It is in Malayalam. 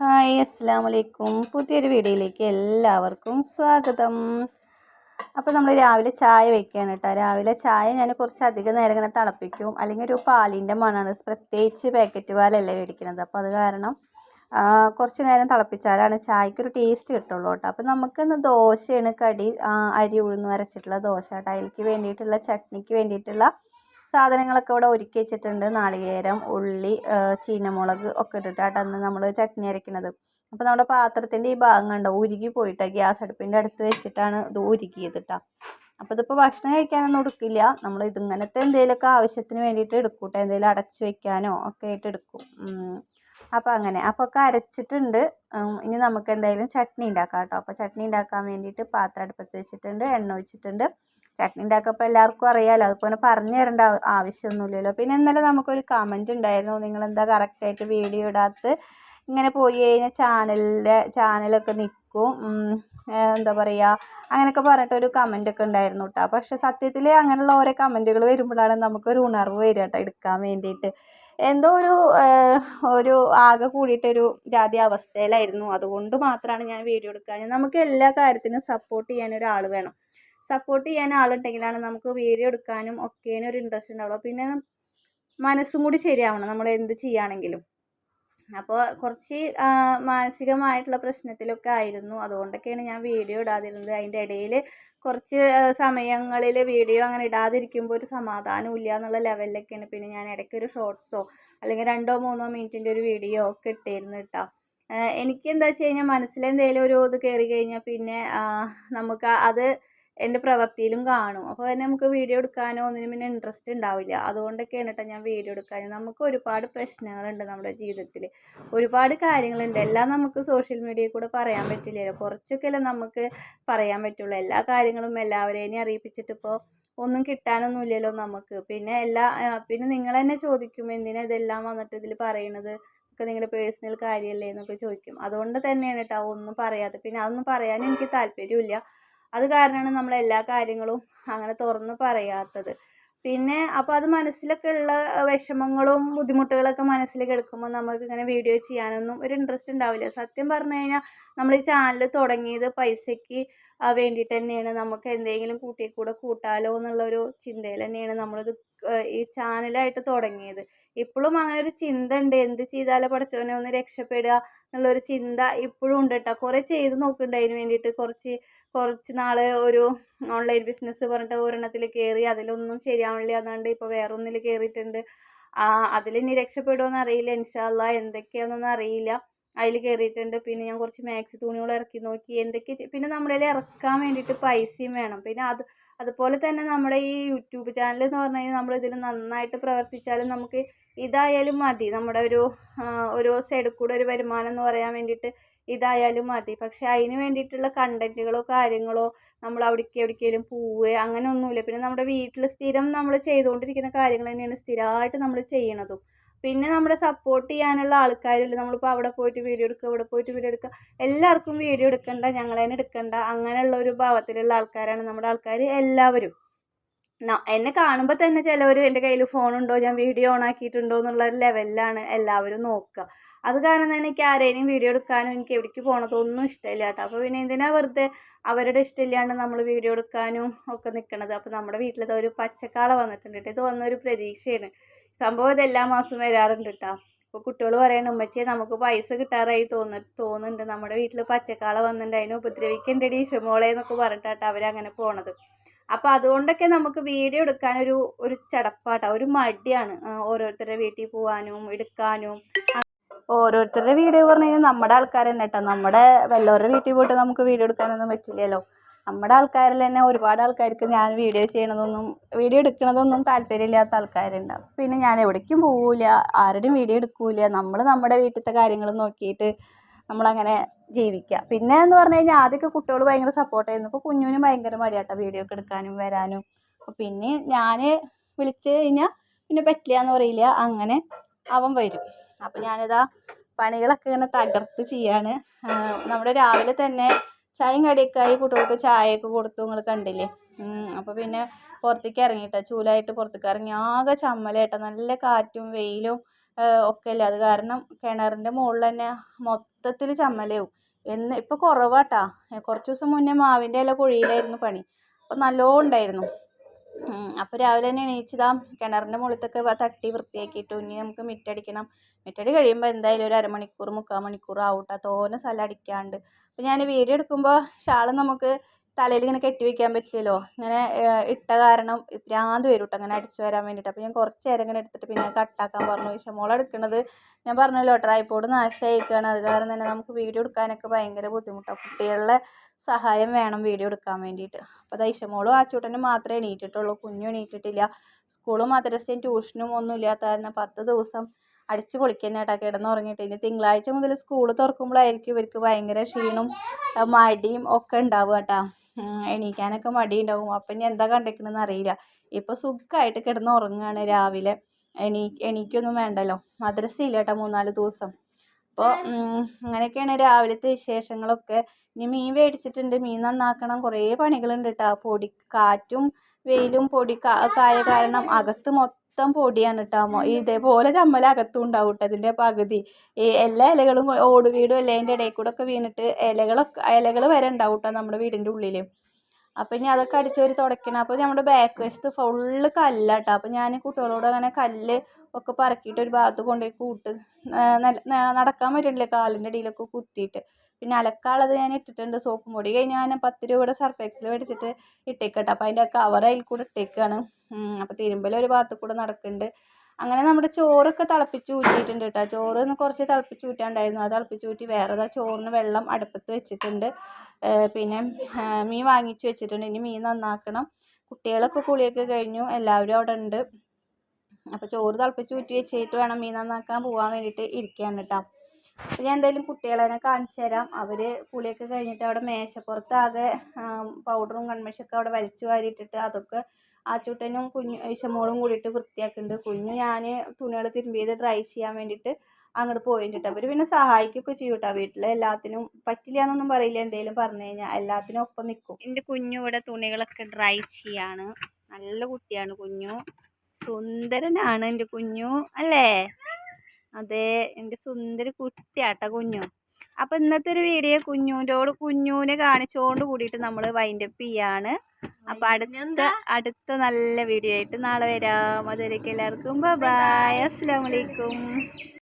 ഹായ് അസ്സാം വലൈക്കും പുതിയൊരു വീഡിയോയിലേക്ക് എല്ലാവർക്കും സ്വാഗതം. അപ്പോൾ നമ്മൾ രാവിലെ ചായ വയ്ക്കുകയാണ് കേട്ടോ. രാവിലെ ചായ ഞാൻ കുറച്ച് അധികം നേരം ഇങ്ങനെ തിളപ്പിക്കും. അല്ലെങ്കിൽ ഒരു പാലിന്റെ മണമാണ് പ്രത്യേകിച്ച് പാക്കറ്റ് പാലല്ലേ മേടിക്കുന്നത് അപ്പോൾ അത് കാരണം കുറച്ച് നേരം തിളപ്പിച്ചാലാണ് ചായക്കൊരു ടേസ്റ്റ് കിട്ടുള്ളൂ കേട്ടോ. അപ്പോൾ നമുക്കിന്ന് ദോശയാണ് കടി. അരി ഉഴുന്ന് അരച്ചിട്ടുള്ള ദോശ കേട്ടോ. അതിലേക്ക് വേണ്ടിയിട്ടുള്ള ചട്നിക്ക് വേണ്ടിയിട്ടുള്ള സാധനങ്ങളൊക്കെ ഇവിടെ ഒരുക്കി വെച്ചിട്ടുണ്ട്. നാളികേരം ഉള്ളി ചീനമുളക് ഒക്കെ ഇട്ടിട്ടാണ് നമ്മൾ ചട്നി അരയ്ക്കുന്നത്. അപ്പോൾ നമ്മുടെ പാത്രത്തിന്റെ ഈ ഭാഗം കണ്ടോ ഉരുകി പോയിട്ടാണ് ഗ്യാസ് അടുപ്പിന്റെ അടുത്ത് വെച്ചിട്ടാണ് ഇത് ഉരുക്കിയതിട്ട അപ്പോൾ ഇതിപ്പോൾ ഭക്ഷണം കഴിക്കാനൊന്നും എടുക്കില്ല. നമ്മൾ ഇതിങ്ങനത്തെ എന്തെങ്കിലുമൊക്കെ ആവശ്യത്തിന് വേണ്ടിയിട്ട് എടുക്കൂട്ടെ. കേട്ടോ എന്തെങ്കിലും അടച്ചു വെക്കാനോ ഒക്കെ ആയിട്ട് എടുക്കും. അപ്പോൾ അങ്ങനെ. അപ്പോൾ ഒക്കെ അരച്ചിട്ടുണ്ട്. ഇനി നമുക്ക് എന്തായാലും ചട്നി ഉണ്ടാക്കാം കേട്ടോ അപ്പോൾ ചട്നി ഉണ്ടാക്കാൻ വേണ്ടിയിട്ട് പാത്രം അടുപ്പത്ത് വെച്ചിട്ടുണ്ട് എണ്ണ ഒഴിച്ചിട്ടുണ്ട്. ചട്നി ഉണ്ടാക്കപ്പോൾ എല്ലാവർക്കും അറിയാമല്ലോ അതുപോലെ പറഞ്ഞു തരേണ്ട ആവശ്യമൊന്നുമില്ലല്ലോ. പിന്നെ ഇന്നലെ നമുക്കൊരു കമന്റ് ഉണ്ടായിരുന്നു നിങ്ങളെന്താ കറക്റ്റായിട്ട് വീഡിയോ ഇടാത്ത ഇങ്ങനെ പോയി കഴിഞ്ഞാൽ ചാനലിന്റെ ചാനലൊക്കെ നിൽക്കും എന്താ പറയുക അങ്ങനെയൊക്കെ പറഞ്ഞിട്ടൊരു ഒക്കെ ഉണ്ടായിരുന്നു കേട്ടോ. പക്ഷേ സത്യത്തിൽ അങ്ങനെയുള്ള ഓരോ കമന്റുകൾ വരുമ്പോഴാണ് നമുക്കൊരു ഉണർവ് വരിക കേട്ടോ എടുക്കാൻ വേണ്ടിയിട്ട്. എന്തോ ഒരു ഒരു ആകെ കൂടിയിട്ടൊരു ജാതി അവസ്ഥയിലായിരുന്നു. അതുകൊണ്ട് മാത്രമാണ് ഞാൻ വീഡിയോ എടുക്കാൻ നമുക്ക് എല്ലാ കാര്യത്തിനും സപ്പോർട്ട് ചെയ്യാൻ ഒരാൾ വേണം. സപ്പോർട്ട് ചെയ്യാൻ ആളുണ്ടെങ്കിലാണ് നമുക്ക് വീഡിയോ എടുക്കാനും ഒക്കേനും ഒരു ഇൻട്രസ്റ്റ് ഉണ്ടാവുള്ളൂ. പിന്നെ മനസ്സും കൂടി ശരിയാവണം നമ്മൾ എന്ത് ചെയ്യുകയാണെങ്കിലും. അപ്പോൾ കുറച്ച് മാനസികമായിട്ടുള്ള പ്രശ്നത്തിലൊക്കെ ആയിരുന്നു. അതുകൊണ്ടൊക്കെയാണ് ഞാൻ വീഡിയോ ഇടാതിരുന്നത്. അതിന്റെ ഇടയിൽ കുറച്ച് സമയങ്ങളിൽ വീഡിയോ അങ്ങനെ ഇടാതിരിക്കുമ്പോൾ ഒരു സമാധാനം ഇല്ല എന്നുള്ള ലെവലിലൊക്കെയാണ് പിന്നെ ഞാൻ ഇടയ്ക്ക് ഒരു ഷോർട്സോ അല്ലെങ്കിൽ രണ്ടോ മൂന്നോ മിനിറ്റിന്റെ ഒരു വീഡിയോ ഒക്കെ ഇട്ടിരുന്നു കേട്ടോ. എനിക്ക് എന്താ വെച്ച് കഴിഞ്ഞാൽ മനസ്സിലെന്തെങ്കിലും ഒരു ഇത് കയറി കഴിഞ്ഞാൽ പിന്നെ നമുക്ക് അത് എന്റെ പ്രവൃത്തിയിലും കാണും. അപ്പോൾ തന്നെ നമുക്ക് വീഡിയോ എടുക്കാനോ ഒന്നിനും പിന്നെ ഇൻട്രസ്റ്റ് ഉണ്ടാവില്ല. അതുകൊണ്ടൊക്കെയാണ് കേട്ടോ ഞാൻ വീഡിയോ എടുക്കാൻ നമുക്ക് ഒരുപാട് പ്രശ്നങ്ങളുണ്ട് നമ്മുടെ ജീവിതത്തിൽ ഒരുപാട് കാര്യങ്ങളുണ്ട്. എല്ലാം നമുക്ക് സോഷ്യൽ മീഡിയയിൽ കൂടെ പറയാൻ പറ്റില്ലല്ലോ. കുറച്ചൊക്കെയല്ലേ നമുക്ക് പറയാൻ പറ്റുള്ളൂ. എല്ലാ കാര്യങ്ങളും എല്ലാവരെയും അറിയിപ്പിച്ചിട്ടിപ്പോൾ ഒന്നും കിട്ടാനൊന്നുമില്ലല്ലോ നമുക്ക്. പിന്നെ എല്ലാ പിന്നെ നിങ്ങൾ തന്നെ ചോദിക്കും എന്തിനാ ഇതെല്ലാം വന്നിട്ട് ഇതിൽ പറയണത്? ഒക്കെ നിങ്ങളുടെ പേഴ്സണൽ കാര്യമല്ലേ എന്നൊക്കെ ചോദിക്കും. അതുകൊണ്ട് തന്നെയാണ് കേട്ടോ ഒന്നും പറയാതെ പിന്നെ അതൊന്നും പറയാൻ എനിക്ക് താല്പര്യമില്ല. അത് കാരണമാണ് നമ്മൾ എല്ലാ കാര്യങ്ങളും അങ്ങനെ തുറന്ന് പറയാത്തത്. പിന്നെ അപ്പോൾ അത് മനസ്സിലൊക്കെ ഉള്ള വിഷമങ്ങളും ബുദ്ധിമുട്ടുകളൊക്കെ മനസ്സിൽ എടുക്കുമ്പോൾ നമുക്ക് ഇങ്ങനെ വീഡിയോ ചെയ്യാനൊന്നും ഒരു ഇൻട്രസ്റ്റ് ഉണ്ടാവില്ല. സത്യം പറഞ്ഞു കഴിഞ്ഞാൽ നമ്മൾ ഈ ചാനൽ തുടങ്ങിയത് പൈസയ്ക്ക് വേണ്ടിയിട്ട് തന്നെയാണ്. നമുക്ക് എന്തെങ്കിലും കൂട്ടി കൂടെ കൂട്ടാലോ എന്നുള്ളൊരു ചിന്തയിൽ തന്നെയാണ് നമ്മളിത് ഈ ചാനലായിട്ട് തുടങ്ങിയത്. ഇപ്പോഴും അങ്ങനെ ഒരു ചിന്ത ഉണ്ട്. എന്ത് ചെയ്താലും പഠിച്ചവനെ ഒന്ന് രക്ഷപ്പെടുക എന്നുള്ളൊരു ചിന്ത ഇപ്പോഴും ഉണ്ട് കേട്ടോ കുറേ ചെയ്ത് നോക്കുന്നുണ്ട് അതിന് വേണ്ടിയിട്ട് കുറച്ച് കുറച്ച് നാൾ ഒരു ഓൺലൈൻ ബിസിനസ് പറഞ്ഞിട്ട് ഒരെണ്ണത്തിൽ കയറി അതിലൊന്നും ശരിയാവണില്ല എന്നാണ്ട് ഇപ്പോൾ വേറെ ഒന്നിൽ കയറിയിട്ടുണ്ട് അതിൽ ഇനി രക്ഷപ്പെടുമെന്ന് അറിയില്ല ഇൻഷാല്ല എന്തൊക്കെയാണെന്നൊന്നും അറിയില്ല. അതിൽ കയറിയിട്ടുണ്ട് പിന്നെ ഞാൻ കുറച്ച് മാക്സി തുണികൾ ഇറക്കി നോക്കി. എന്തൊക്കെ പിന്നെ നമ്മുടെ കയ്യിൽ ഇറക്കാൻ വേണ്ടിയിട്ട് പൈസയും വേണം. പിന്നെ അത് അതുപോലെ തന്നെ നമ്മുടെ ഈ യൂട്യൂബ് ചാനൽ എന്ന് പറഞ്ഞു കഴിഞ്ഞാൽ നമ്മൾ ഇതിൽ നന്നായിട്ട് പ്രവർത്തിച്ചാലും നമുക്ക് ഇതായാലും മതി. നമ്മുടെ ഒരു ഒരു സൈഡിൽ കൂടെ ഒരു വരുമാനം എന്ന് പറയാൻ വേണ്ടിയിട്ട് ഇതായാലും മതി. പക്ഷെ അതിന് വേണ്ടിയിട്ടുള്ള കണ്ടന്റുകളോ കാര്യങ്ങളോ നമ്മൾ അവിടേക്ക് എവിടേക്കെങ്കിലും പോവുക അങ്ങനെ ഒന്നുമില്ല പിന്നെ നമ്മുടെ വീട്ടിൽ സ്ഥിരം നമ്മൾ ചെയ്തുകൊണ്ടിരിക്കുന്ന കാര്യങ്ങൾ തന്നെയാണ് സ്ഥിരമായിട്ട് നമ്മൾ ചെയ്യണതും. പിന്നെ നമ്മുടെ സപ്പോർട്ട് ചെയ്യാനുള്ള ആൾക്കാരില്ല? നമ്മളിപ്പോൾ അവിടെ പോയിട്ട് വീഡിയോ എടുക്കുക ഇവിടെ പോയിട്ട് വീഡിയോ എടുക്കുക. എല്ലാവർക്കും വീഡിയോ എടുക്കണ്ട ഞങ്ങൾ തന്നെ എടുക്കണ്ട. അങ്ങനെയുള്ള ഒരു ഭാവത്തിലുള്ള ആൾക്കാരാണ് നമ്മുടെ ആൾക്കാർ എല്ലാവരും. എന്നെ കാണുമ്പോൾ തന്നെ ചിലവർ എന്റെ കയ്യിൽ ഫോണുണ്ടോ ഞാൻ വീഡിയോ ഓൺ ആക്കിയിട്ടുണ്ടോ എന്നുള്ള ലെവലിലാണ് എല്ലാവരും നോക്കുക അത് കാരണം തന്നെ എനിക്ക് ആരെയും വീഡിയോ എടുക്കാനും എനിക്ക് എവിടേക്ക് പോകണതൊന്നും ഇഷ്ടമില്ല കേട്ടോ അപ്പോൾ പിന്നെ എന്തിനാ വെറുതെ അവരുടെ ഇഷ്ടമില്ലാണ്ട് നമ്മൾ വീഡിയോ എടുക്കാനും ഒക്കെ നിൽക്കണത് അപ്പോൾ നമ്മുടെ വീട്ടിലത്തെ ഒരു പച്ചക്കാള വന്നിട്ടുണ്ട് കേട്ടോ ഇത് വന്നൊരു പ്രതീക്ഷയാണ്. സംഭവം ഇത് എല്ലാ മാസവും വരാറുണ്ട് കേട്ടോ അപ്പോൾ കുട്ടികൾ പറയണം ഉമ്മച്ചേ നമുക്ക് പൈസ കിട്ടാറായി തോന്നു തോന്നുന്നുണ്ട്. നമ്മുടെ വീട്ടിൽ പച്ചക്കാള വന്നിട്ടുണ്ട് അതിനെ ഉപദ്രവിക്കേണ്ടടി ഇഷമോളെ എന്നൊക്കെ പറഞ്ഞിട്ടാട്ടോ അവരങ്ങനെ പോണത്. അപ്പോൾ അതുകൊണ്ടൊക്കെ നമുക്ക് വീഡിയോ എടുക്കാനൊരു ഒരു ചടപ്പാട്ടാണ് ഒരു മടിയാണ് ഓരോരുത്തരുടെ വീട്ടിൽ പോകാനും എടുക്കാനും. ഓരോരുത്തരുടെ വീഡിയോ പറഞ്ഞു കഴിഞ്ഞാൽ നമ്മുടെ ആൾക്കാർ തന്നെ കേട്ടോ നമ്മുടെ വല്ലവരുടെ വീട്ടിൽ പോയിട്ട് നമുക്ക് വീഡിയോ എടുക്കാനൊന്നും പറ്റില്ലല്ലോ. നമ്മുടെ ആൾക്കാരിൽ തന്നെ ഒരുപാട് ആൾക്കാർക്ക് ഞാൻ വീഡിയോ ചെയ്യണതൊന്നും വീഡിയോ എടുക്കണതൊന്നും താല്പര്യമില്ലാത്ത ആൾക്കാരുണ്ടാവും പിന്നെ ഞാൻ എവിടേക്കും പോവില്ല ആരുടെയും വീഡിയോ എടുക്കില്ല നമ്മൾ നമ്മുടെ വീട്ടിലത്തെ കാര്യങ്ങൾ നോക്കിയിട്ട് നമ്മളങ്ങനെ ജീവിക്കുക പിന്നെ എന്ന് പറഞ്ഞു കഴിഞ്ഞാൽ ആദ്യമൊക്കെ കുട്ടികൾ ഭയങ്കര സപ്പോർട്ടായിരുന്നു ഇപ്പോൾ കുഞ്ഞുവിന് ഭയങ്കര മടിയാട്ടോ വീഡിയോ ഒക്കെ എടുക്കാനും വരാനും. പിന്നെ ഞാൻ വിളിച്ച് കഴിഞ്ഞാൽ പിന്നെ പറ്റില്ല എന്ന് പറയില്ല. അങ്ങനെ അവൻ വരും. അപ്പോൾ ഞാനിതാ പണികളൊക്കെ ഇങ്ങനെ തകർത്ത് ചെയ്യാണ്. നമ്മുടെ രാവിലെ തന്നെ ചായയും കടിയൊക്കെ ആയി കുട്ടികൾക്ക് ചായയൊക്കെ കൊടുത്തു നിങ്ങൾ കണ്ടില്ലേ? അപ്പോൾ പിന്നെ പുറത്തേക്ക് ഇറങ്ങിയിട്ടാ. ചൂലായിട്ട് പുറത്തേക്ക് ഇറങ്ങി. ആകെ ചമ്മലേട്ടോ നല്ല കാറ്റും വെയിലും ഒക്കെ അല്ലേ അത് കാരണം കിണറിന്റെ മുകളിൽ തന്നെ മൊത്തത്തിൽ ചമ്മലാവും. എന്ന് ഇപ്പോൾ കുറവാട്ടാ. കുറച്ച് ദിവസം മുന്നേ മാവിന്റെ ഇല പൊഴിയിലായിരുന്നു പണി. അപ്പോൾ നല്ലോണം ഉണ്ടായിരുന്നു. അപ്പോൾ രാവിലെ തന്നെ എണീച്ചതാ. കിണറിന്റെ മുകളിലത്തൊക്കെ തട്ടി വൃത്തിയാക്കിയിട്ട് ഇനി നമുക്ക് മിറ്റടിക്കണം. മിറ്റടി കഴിയുമ്പോൾ എന്തായാലും ഒരു അരമണിക്കൂർ മുക്കാൽ മണിക്കൂർ ആവട്ടെ. തോനെ സ്ഥലം അടിക്കാണ്ട്. അപ്പോൾ ഞാൻ വീഡിയോ എടുക്കുമ്പോൾ ഷാൾ നമുക്ക് തലയിൽ ഇങ്ങനെ കെട്ടി വെക്കാൻ പറ്റില്ലല്ലോ. ഇങ്ങനെ ഇട്ട കാരണം ഭ്രാന്ത് വരും കേട്ടോ അങ്ങനെ അടിച്ചു വരാൻ വേണ്ടിയിട്ട് അപ്പോൾ ഞാൻ കുറച്ച് നേരം ഇങ്ങനെ എടുത്തിട്ട് പിന്നെ കട്ടാക്കാൻ പറഞ്ഞു. മോൾ എടുക്കുന്നത് ഞാൻ പറഞ്ഞല്ലോ ട്രൈപോഡ് നാശമായിരിക്കുകയാണ് അത് കാരണം തന്നെ നമുക്ക് വീഡിയോ എടുക്കാനൊക്കെ ഭയങ്കര ബുദ്ധിമുട്ടാണ് കുട്ടികളുടെ സഹായം വേണം വീഡിയോ എടുക്കാൻ വേണ്ടിയിട്ട്. അപ്പോൾ ദൈശമോളും ആച്ചൂട്ടനും മാത്രമേ എണീറ്റിട്ടുള്ളൂ. കുഞ്ഞും എണീറ്റിട്ടില്ല. സ്കൂളും മദ്രസയും ട്യൂഷനും ഒന്നും ഇല്ലാത്ത കാരണം പത്ത് ദിവസം അടിച്ച് പൊളിക്കുന്നേട്ടാ കിടന്നുറങ്ങിയിട്ട് ഇനി തിങ്കളാഴ്ച മുതൽ സ്കൂൾ തുറക്കുമ്പോഴായിരിക്കും ഇവർക്ക് ഭയങ്കര ക്ഷീണും മടിയും ഒക്കെ ഉണ്ടാവുക കേട്ടോ എണീക്കാനൊക്കെ മടിയുണ്ടാവും. അപ്പം ഇനി എന്താ കണ്ടിരിക്കണമെന്ന് അറിയില്ല. ഇപ്പോൾ സുഖമായിട്ട് കിടന്ന് ഉറങ്ങുകയാണ് രാവിലെ. എണീ എണീക്കൊന്നും വേണ്ടല്ലോ. മദ്രസയില്ല കേട്ടോ മൂന്നാൽ ദിവസം. അപ്പോൾ അങ്ങനെയൊക്കെയാണ് രാവിലത്തെ വിശേഷങ്ങളൊക്കെ. ഇനി മീൻ മേടിച്ചിട്ടുണ്ട് മീൻ നന്നാക്കണം. കുറേ പണികളുണ്ട് കേട്ടോ പൊടി കാറ്റും വെയിലും പൊടി കായ കാരണം അകത്ത് മൊത്തം പൊടിയാണ് കേട്ടോ ഇതേപോലെ ചമ്മൽ അകത്തും ഉണ്ടാവും കേട്ടോ ഇതിന്റെ പകുതി. ഈ എല്ലാ ഇലകളും ഓട് വീടും എല്ലാം അതിന്റെ ഇടയിൽ കൂടെ ഒക്കെ വീണിട്ട് ഇലകളൊക്കെ ഇലകൾ വരെ ഉണ്ടാവും കേട്ടോ നമ്മുടെ വീടിന്റെ ഉള്ളിൽ അപ്പോൾ ഇനി അതൊക്കെ അടിച്ച് വാരി തുടയ്ക്കണം അപ്പോൾ നമ്മുടെ ബാക്ക് വശത്ത് ഫുള്ള് കല്ലാട്ടോ. അപ്പോൾ ഞാൻ കുട്ടികളോട് അങ്ങനെ കല്ല് ഒക്കെ പറക്കിയിട്ട് ഒരു ഭാഗത്ത് കൊണ്ടുപോയി കൂട്ട് നടക്കാൻ പറ്റണില്ല കാലിന്റെ അടിയിലൊക്കെ കുത്തിയിട്ട്. പിന്നെ അലക്കാളത് ഞാൻ ഇട്ടിട്ടുണ്ട് സോപ്പ് പൊടി. കഴിഞ്ഞ് ഞാൻ പത്ത് രൂപയുടെ സർഫെക്സിൽ മേടിച്ചിട്ട് ഇട്ടേക്കട്ടെ അപ്പോൾ അതിന്റെ കവർ അതിൽ കൂടെ ഇട്ടേക്കാണ്. അപ്പോൾ തിരുമ്പലൊരു ഭാഗത്ത് കൂടെ നടക്കുന്നുണ്ട് അങ്ങനെ നമ്മുടെ ചോറൊക്കെ തിളപ്പിച്ച് ഊറ്റിയിട്ടുണ്ട് കേട്ടോ. ചോറ് കുറച്ച് തിളപ്പിച്ച് ഊറ്റാണ്ടായിരുന്നു. അത് തിളപ്പിച്ച് ഊറ്റി വേറെ ചോറിന് വെള്ളം അടുപ്പത്ത് വെച്ചിട്ടുണ്ട്. പിന്നെ മീൻ വാങ്ങിച്ച് വെച്ചിട്ടുണ്ട്. ഇനി മീൻ നന്നാക്കണം. കുട്ടികളൊക്കെ കുളിയൊക്കെ കഴിഞ്ഞു. എല്ലാവരും അവിടെ ഉണ്ട്. അപ്പോൾ ചോറ് തിളപ്പിച്ച് ഊറ്റി വെച്ചിട്ട് വേണം മീൻ നന്നാക്കാൻ പോകാൻ വേണ്ടിയിട്ട് ഇരിക്കുകയാണ് കേട്ടോ. അപ്പോൾ ഞാൻ എന്തായാലും കുട്ടികളെ കാണിച്ചു തരാം. അവർ കുളിയൊക്കെ കഴിഞ്ഞിട്ട് അവിടെ മേശപ്പുറത്താകെ പൗഡറും കൺമഷൊക്കെ അവിടെ വലിച്ചു വാരിയിട്ടിട്ട് അതൊക്കെ ആച്ചൂട്ടനും കുഞ്ഞു ഇശമോളും കൂടിയിട്ട് വൃത്തിയാക്കുന്നുണ്ട് കുഞ്ഞു ഞാൻ തുണികൾ തിരുമ്പിയത് ഡ്രൈ ചെയ്യാൻ വേണ്ടിയിട്ട് അങ്ങോട്ട് പോയിട്ടുണ്ട്. അവർ പിന്നെ സഹായിക്കുകയൊക്കെ ചെയ്യും കേട്ടോ വീട്ടിൽ എല്ലാത്തിനും പറ്റില്ല എന്നൊന്നും പറയില്ല. എന്തെങ്കിലും പറഞ്ഞു കഴിഞ്ഞാൽ എല്ലാത്തിനും ഒപ്പം നിൽക്കും എന്റെ കുഞ്ഞു ഇവിടെ തുണികളൊക്കെ ഡ്രൈ ചെയ്യാണ്. നല്ല കുട്ടിയാണ് കുഞ്ഞു. സുന്ദരനാണ് എന്റെ കുഞ്ഞു. അല്ലേ? അതെ എന്റെ സുന്ദര കുട്ടിയാട്ടോ കുഞ്ഞു. അപ്പോൾ ഇന്നത്തെ ഒരു വീഡിയോ കുഞ്ഞൂന്റോട് കുഞ്ഞൂനെ കാണിച്ചുകൊണ്ട് കൂടിയിട്ട് നമ്മൾ വൈൻഡപ്പ് ചെയ്യാണ്. അപ്പോൾ അടുത്ത അടുത്ത നല്ല വീഡിയോ ആയിട്ട് നാളെ വരാം. അതുവരേക്കും എല്ലാവർക്കും ബൈ അസ്സലാമു അലൈക്കും